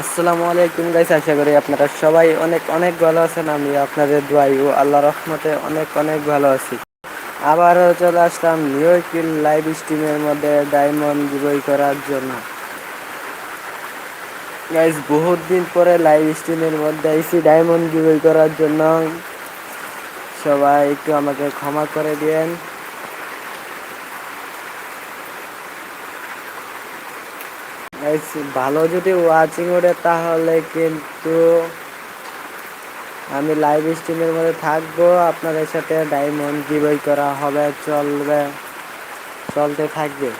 আসসালামু আলাইকুম গাইস, আশা করি আপনারা সবাই অনেক অনেক ভালো আছেন। আমি আপনাদের দোয়াই ও আল্লাহ রহমতে অনেক অনেক ভালো আছি। আবারও চলে আসলাম নিউ কিল লাইভ স্ট্রিমের মধ্যে ডায়মন্ড বই করার জন্য। গাইস, বহুত দিন পরে লাইভ স্ট্রিমের মধ্যে আইসি ডায়মন্ড বই করার জন্য। সবাই একটু আমাকে ক্ষমা করে দিয়েন। ভালো যদি ওয়াচিং ওঠে তাহলে কিন্তু আমি লাইভ স্ট্রিমের মধ্যে থাকব। আপনাদের সাথে ডায়মন্ড গিভওয়ে করা হবে, চলবে, চলতে থাকবে।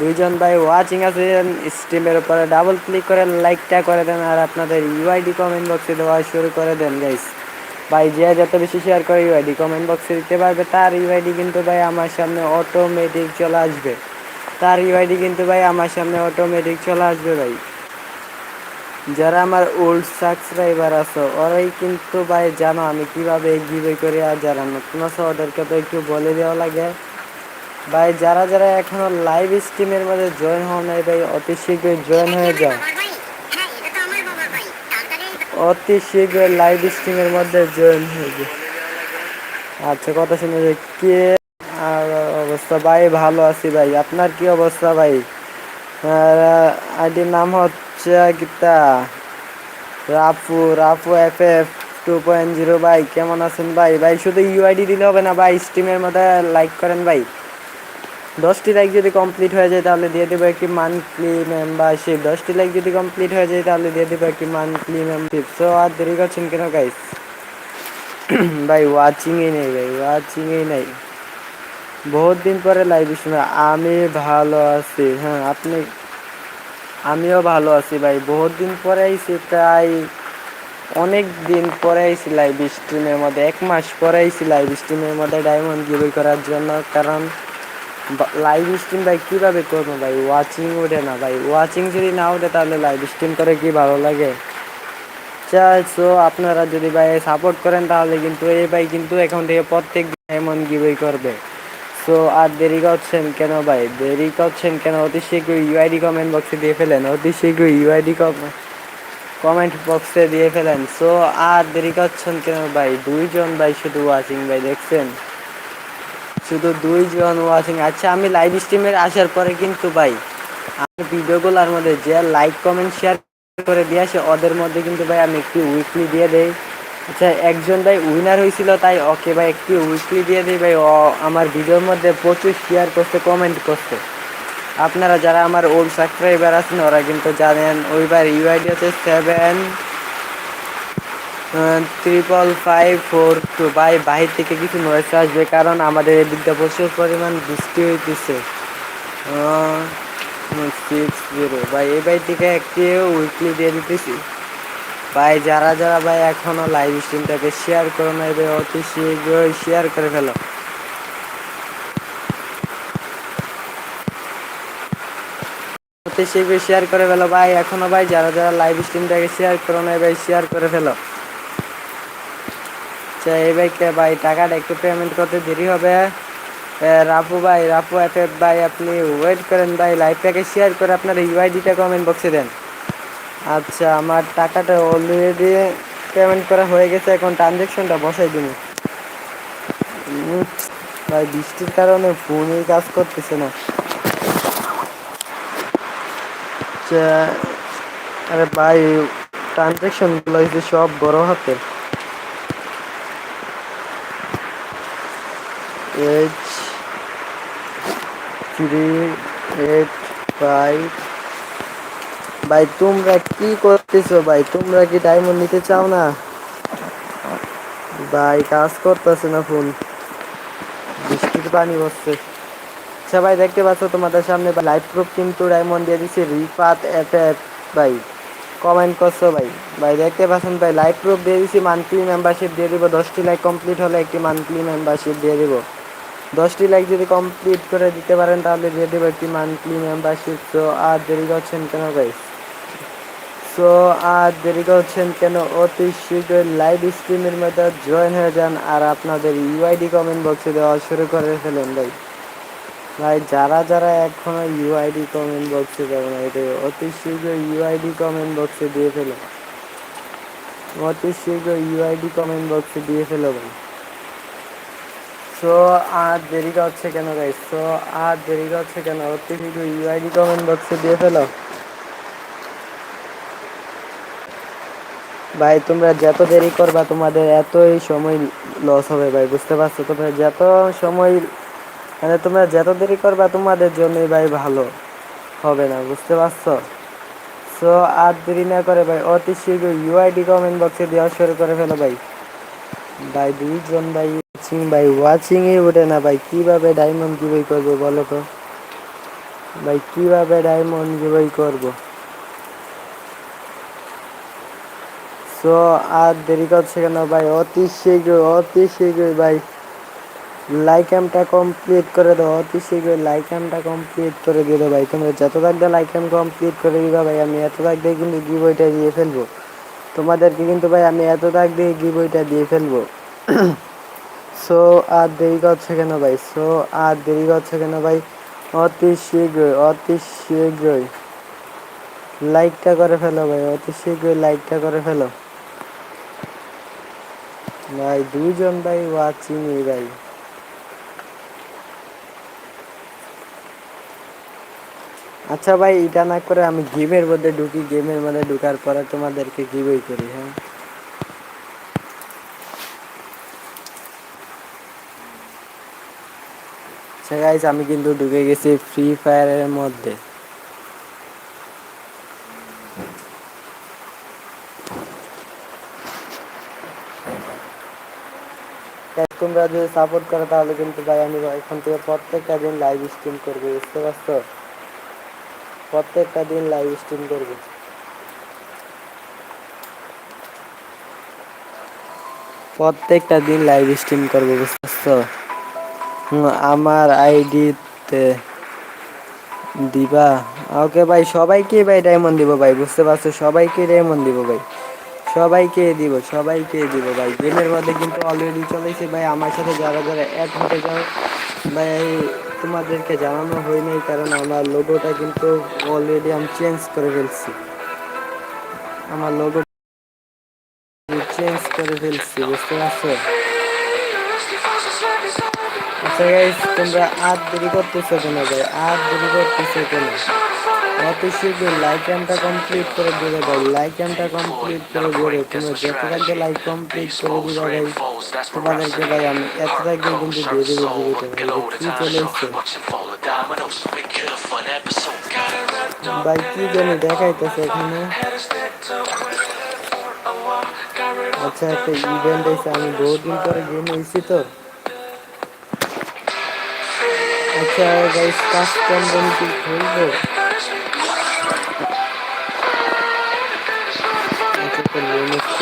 দুইজন ভাই ওয়াচিং আছেন স্ট্রিমের উপরে ডাবল ক্লিক করে লাইকটা করে দেন আর আপনাদের ইউআইডি কমেন্ট বক্সে দেওয়া শুরু করে দেন গাইস ভাই, যে যত বেশি শেয়ার করে ইউআইডি কমেন্ট বক্সে দিতে পারবে, তার ইউআইডি কিন্তু ভাই আমার সামনে অটোমেটিক চলে আসবে। তার ইউআইডি কিন্তু ভাই আমার সামনে অটোমেটিক চলে আসবে ভাই। যারা আমার ওল্ড সাবস্ক্রাইবার আছো, ওরাই কিন্তু ভাই জানো আমি কীভাবে গিভে করি আর যারা নতুন আছো, ওদেরকে তো একটু বলে দেওয়া লাগে। ভাই যারা যারা এখনও লাইভ স্ট্রিমের মধ্যে জয়েন হও নাই ভাই, অতি শীঘ্রই জয়েন হয়ে যাও। অতি শীঘ্রই লাইভ স্ট্রিমের মধ্যে জয়েন হয়ে যাও। আচ্ছা কথা শুনে যে কে আর অবস্থা? ভাই, ভালো আছি ভাই। আপনার কি অবস্থা ভাই? আইডির নাম হচ্ছে Gita. Rafu Rafu F F two point zero. ভাই, কেমন আছেন ভাই? ভাই, শুধু ইউআইডি দিলে হবে না ভাই, স্ট্রিমের মধ্যে লাইক করেন ভাই। দশটি লাইক যদি কমপ্লিট হয়ে যায় তাহলে দিয়ে দেবো একটি মান্থলি মেম্বারশিপ দশটি লাইক যদি কমপ্লিট হয়ে যায় তাহলে দিয়ে দেবো একটি মান্থলি মেম্বারশিপ সো আর দেরি করছেন কেন গাইস ভাই ওয়াচিংই নেই, ভাই ওয়াচিংই নেই। বহুত দিন পরে লাইভ শুনে আমি ভালো আছি হ্যাঁ আপনি? আমিও ভালো আছি ভাই। বহুত দিন পরে আইছি, প্রায় অনেক দিন পরে আইছি লাইভ স্ট্রিমের মধ্যে। এক মাস পরে আইছি লাইভ স্ট্রিমের মধ্যে ডায়মন্ড গিভি করার জন্য। কারণ লাইভ স্ট্রিম ভাই, কীভাবে করব ভাই? ওয়াচিং ওঠে না ভাই। ওয়াচিং যদি না ওঠে তাহলে লাইভ স্ট্রিম করে কি ভালো লাগে? সো আপনারা যদি ভাই সাপোর্ট করেন, তাহলে কিন্তু এই ভাই কিন্তু এখন থেকে প্রত্যেক ডায়মন্ড গিভি করবে। সো আর দেরি করছেন কেন ভাই? দেরি করছেন কেন? অতি শীঘ্রই ইউআইডি কমেন্ট বক্সে দিয়ে ফেলেন। অতি শীঘ্রই ইউআইডি কমেন্ট বক্সে দিয়ে ফেলেন। সো আর দেরি করছেন কেন ভাই? দুইজন ভাই শুধু ওয়াচিং ভাই, দেখছেন? শুধু দুইজন ওয়াচিং আচ্ছা আমি লাইভ স্ট্রিমের আসার পরে কিন্তু ভাই, আমার ভিডিওগুলোর মধ্যে যে লাইক কমেন্ট শেয়ার করে দিয়ে আসে, ওদের মধ্যে কিন্তু ভাই আমি একটি উইকলি দিয়ে দেই। আচ্ছা একজন ভাই উইনার হয়েছিল তাই ওকে ভাই একটি উইকলি দিয়ে দিই ভাই। ও আমার ভিডিওর মধ্যে প্রচুর শেয়ার করছে কমেন্ট করছে। আপনারা যারা আমার ওল্ড সাবস্ক্রাইবার আছেন, ওরা কিন্তু জানেন ওইবার ইউআইডি হচ্ছে seven triple five four two ভাই, বাহির থেকে কিছু নয়েস আসবে, কারণ আমাদের এদিকটা প্রচুর পরিমাণ বৃষ্টি হইতেছে। সিক্স জিরো ভাই, এই বাই থেকে একটি উইকলি দিয়ে দিতেছি। ভাই, যারা যারা ভাই এখনও লাইভ স্ট্রিমটাকে শেয়ার করো না ভাই, অতি শীঘ্রই শেয়ার করে ফেলো। অতি শীঘ্রই শেয়ার করে ফেলো ভাই, এখনও ভাই, যারা যারা লাইভ স্ট্রিমটাকে শেয়ার করো না ভাই শেয়ার করে ফেলো। আচ্ছা এই ভাইকে ভাই, টাকাটা একটু পেমেন্ট করতে দেরি হবে। রাফু ভাই, রাফু এফ ভাই, আপনি ওয়েট করেন ভাই লাইভটাকে শেয়ার করে আপনার ইউআইডিটা কমেন্ট বক্সে দেন। আচ্ছা আমার টাকাটা অলরেডি পেমেন্ট করা হয়ে গেছে, এখন ট্রানজ্যাকশনটা বসাই দিন ভাই, বৃষ্টির কারণে ফোনই কাজ করতেছে না। আচ্ছা আরে ভাই ট্রানজ্যাকশনগুলো হয়েছে সব বড় হাতের। এইচ থ্রি এইট ফাইভ ভাই, তোমরা কি করতেছো ভাই? তোমরা কি ডায়মন্ড নিতে চাও না? ভাই, কাজ করতেছে না ফোন বৃষ্টির পানি হচ্ছে। আচ্ছা ভাই, দেখতে পাচ্ছ তোমাদের সামনে লাইভ প্রুফ কিন্তু ডায়মন্ড দিয়ে দিচ্ছি রিফাত এফ এফ ভাই কমেন্ট করছ ভাই। ভাই, দেখতে পাচ্ছেন ভাই লাইভ প্রুফ দিয়ে দিচ্ছি মান্থলি মেম্বারশিপ দিয়ে দিব। দশটি লাইক কমপ্লিট হলে একটি মান্থলি মেম্বারশিপ দিয়ে দিব। দশটি লাইক যদি কমপ্লিট করে দিতে পারেন, তাহলে দিয়ে দেবো একটি মান্থলি মেম্বারশিপ তো আর দেরি করছেন কেন ভাই? সো আর দেরি করছেন কেন? অতি শীঘ্রই লাইভ স্ট্রিমের মধ্যে জয়েন হয়ে যান আর আপনাদের ইউআইডি কমেন্ট বক্সে দেওয়া শুরু করে ফেলেন ভাই। ভাই, যারা যারা এখনও ইউআইডি কমেন্ট বক্সে দেবে না এটা অতি শীঘ্র ইউআইডি কমেন্ট বক্সে দিয়ে ফেলো অতি শীঘ্র ইউআইডি কমেন্ট বক্সে দিয়ে ফেলো ভাই সো আর দেরি হচ্ছে কেন ভাই সো আর দেরি হচ্ছে কেন? অতি শীঘ্র ইউআইডি কমেন্ট বক্সে দিয়ে ফেলো। ভাই, তোমরা যত দেরি করবা, তোমাদের এতই সময় লস হবে ভাই, বুঝতে পারছ? তোমরা যত সময় মানে তোমরা যত দেরি করবা, তোমাদের জন্যই ভাই ভালো হবে না, বুঝতে পারছ? সো আর দেরি না করে ভাই, অতি শীঘ্র ইউআইডি কমেন্ট বক্সে দেওয়া শুরু করে ফেলো ভাই। ভাই, দুইজন ভাই ওয়াচিং ভাই ওয়াচিং এ ওঠে না ভাই, কীভাবে ডায়মন্ড গিভই করব বলো তো? ভাই, কীভাবে ডায়মন্ড গিভই করব? সো আর দেরি করছে কেন ভাই? অতি শীঘ্র অতি শীঘ্রই ভাই। লাইক এমটা কমপ্লিট করে দাও, অতি শীঘ্রই লাইক এমটা কমপ্লিট করে দিয়ে দাও ভাই। তোমরা যত থাকবে লাইক এম কমপ্লিট করে দিবা ভাই, আমি এত দিয়ে কিন্তু গি বইটা দিয়ে ফেলব। তোমাদেরকে কিন্তু ভাই, আমি এত তাক দিয়ে গি বইটা দিয়ে ফেলব। সো আর দেরি করছে কেন ভাই? সো আর দেরি করছে কেন ভাই? অতি শীঘ্রই অতি শীঘ্রই। লাইকটা করে ফেলো ভাই, অতি শীঘ্রই লাইকটা করে ফেলো। ভাই দুইজন ভাই ওয়াচিং ভাই। আচ্ছা ভাই, এটা না করে আমি গেমের মধ্যে ঢুকি, গেমের মধ্যে ঢুকার পরে তোমাদেরকে গিভই করি হ্যাঁ? আচ্ছা গাইস আমি কিন্তু ঢুকে গেছি ফ্রি ফায়ারের মধ্যে। তোমরা যদি সাপোর্ট করো, তাহলে কিন্তু ভাই আমি এখন থেকে প্রত্যেকটা দিন লাইভ স্ট্রিম করব, বুঝতে পারছ? প্রত্যেকটা দিন লাইভ স্ট্রিম করব। প্রত্যেকটা দিন লাইভ স্ট্রিম করব, বুঝতে পারছ? আমার আইডিতে দিবা। ওকে ভাই, সবাইকে ভাই ডায়মন্ড দিব ভাই, বুঝতে পারছ? সবাইকে ডায়মন্ড দিব ভাই। সবাইকে দিব সবাইকে দিব ভাই। গেমের মধ্যে কিন্তু অলরেডি চলেছে ভাই। আমার সাথে যারা যারা অ্যাড হতে যাও ভাই, তোমাদেরকে জানানো হয় নাই, কারণ আমার লোগোটা কিন্তু অলরেডি আমি চেঞ্জ করে ফেলছি। আমার লোগো চেঞ্জ করে ফেলছি, বুঝতে পারছ? আচ্ছা তোমরা আর দেরি করতেছো কেন ভাই? আর দেরি করতেছো কেন? অতি শীঘ্র লাইক ক্যামটা কমপ্লিট করে দিবে ভাই। লাইক ক্যামটা কমপ্লিট করে দিবে। তোমরা যত লাইক কমপ্লিট করে দিবে ভাই। তোমাদেরকে ভাই আমি এত কিন্তু দিয়ে দেবো কি চলে এসছে? ভাই কি জানি দেখাইতেছে এখানে? আচ্ছা একটা ইভেন্ট আমি বহুদিন পরে গেম হয়েছি তো। আচ্ছা গাইস কাস্টম গেম কি খেলব।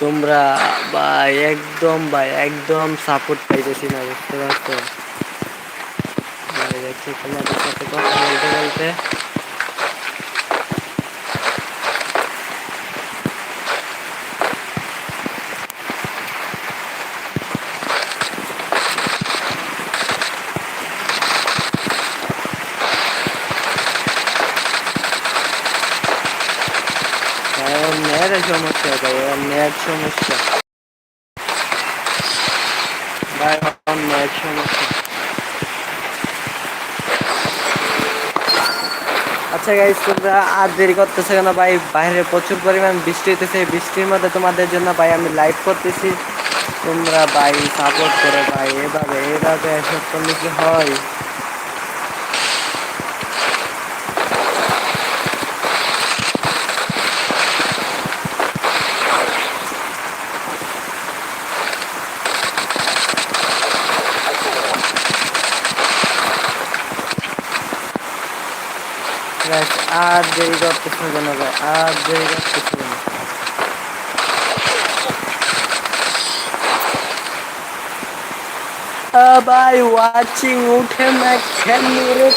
তোমরা ভাই একদম ভাই একদম সাপোর্ট পাইতেছি না, বুঝতে পারছ? ভাই দেখছি তোমাদের সাথে কথা বলতে বলতে নেট ভাই নেট সমস্যা। ভাই নেট সমস্যা। আচ্ছা গাইস তোমরা আর দেরি করতেছে কেন ভাই? বাইরে প্রচুর পরিমাণ বৃষ্টি হইতেছে। বৃষ্টির মধ্যে তোমাদের জন্য ভাই আমি লাইভ করতেছি। তোমরা ভাই সাপোর্ট করো ভাই। এভাবে এভাবে এসব করলে কি হয়? দেরি করতেছে কেন ভাই, আর দেরি করতেছে কেন আ ভাই ওয়াচিং উঠে না খেলি রে